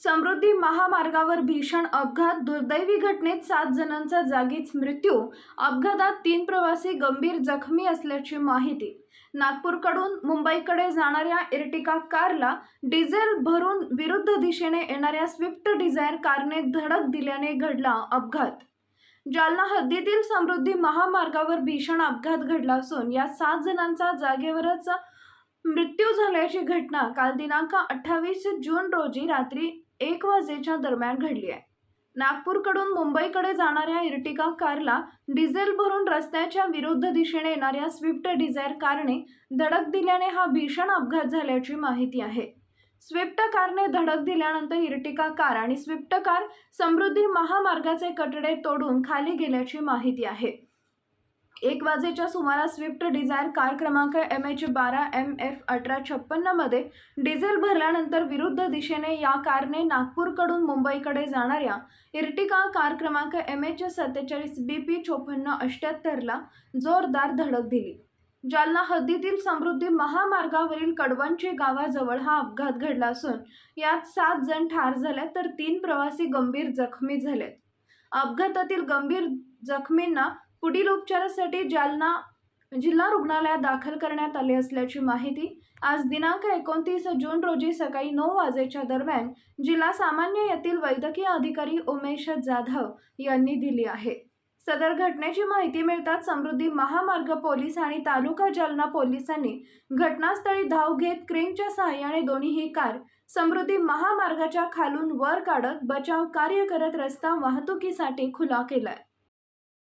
समृद्धी महामार्गावर भीषण अपघात दुर्दैवी घटनेत सात जणांचा जागीच मृत्यू अपघातात तीन प्रवासी गंभीर जखमी असल्याची माहिती. नागपूरकडून मुंबईकडे जाणाऱ्या इर्टिका कारला डिझेल भरून विरुद्ध दिशेने येणाऱ्या स्विफ्ट डिझायर कारने धडक दिल्याने घडला अपघात. जालना हद्दीतील समृद्धी महामार्गावर भीषण अपघात घडला असून या सात जणांचा जागेवरच मृत्यू झाल्याची घटना काल दिनांक अठ्ठावीस जून रोजी रात्री एक वाजेच्या दरम्यान घडली आहे. नागपूरकडून मुंबईकडे जाणाऱ्या इर्टिका कारला डिझेल भरून रस्त्याच्या विरुद्ध दिशेने येणाऱ्या स्विफ्ट डिझायर कारने धडक दिल्याने हा भीषण अपघात झाल्याची माहिती आहे. स्विफ्ट कारने धडक दिल्यानंतर इर्टिका कार आणि स्विफ्ट कार समृद्धी महामार्गाचे कटडे तोडून खाली गेल्याची माहिती आहे. एक वाजेच्या सुमारास स्विफ्ट डिझायर कार क्रमांक एम एच बारा एम एफ अठरा छप्पन्नमध्ये डिझेल भरल्यानंतर विरुद्ध दिशेने या कारने नागपूरकडून मुंबईकडे जाणाऱ्या इर्टिका कार क्रमांक एम एच सत्तेचाळीस बी पी चोपन्न अष्ट्याहत्तरला जोरदार धडक दिली. जालना हद्दीतील समृद्धी महामार्गावरील कडवंची गावाजवळ हा अपघात घडला असून यात सात जण ठार झाले तर तीन प्रवासी गंभीर जखमी झालेत. अपघातातील गंभीर जखमींना पुढील उपचारासाठी जालना जिल्हा रुग्णालयात दाखल करण्यात आले असल्याची माहिती आज दिनांक एकोणतीस जून रोजी सकाळी नऊ वाजेच्या दरम्यान जिल्हा सामान्य येथील वैद्यकीय अधिकारी उमेश जाधव यांनी दिली आहे. सदर घटनेची माहिती मिळताच समृद्धी महामार्ग पोलीस आणि तालुका जालना पोलिसांनी घटनास्थळी धाव घेत क्रेनच्या सहाय्याने दोन्हीही कार समृद्धी महामार्गाच्या खालून वर काढत बचाव कार्य करत रस्ता वाहतुकीसाठी खुला केलाय.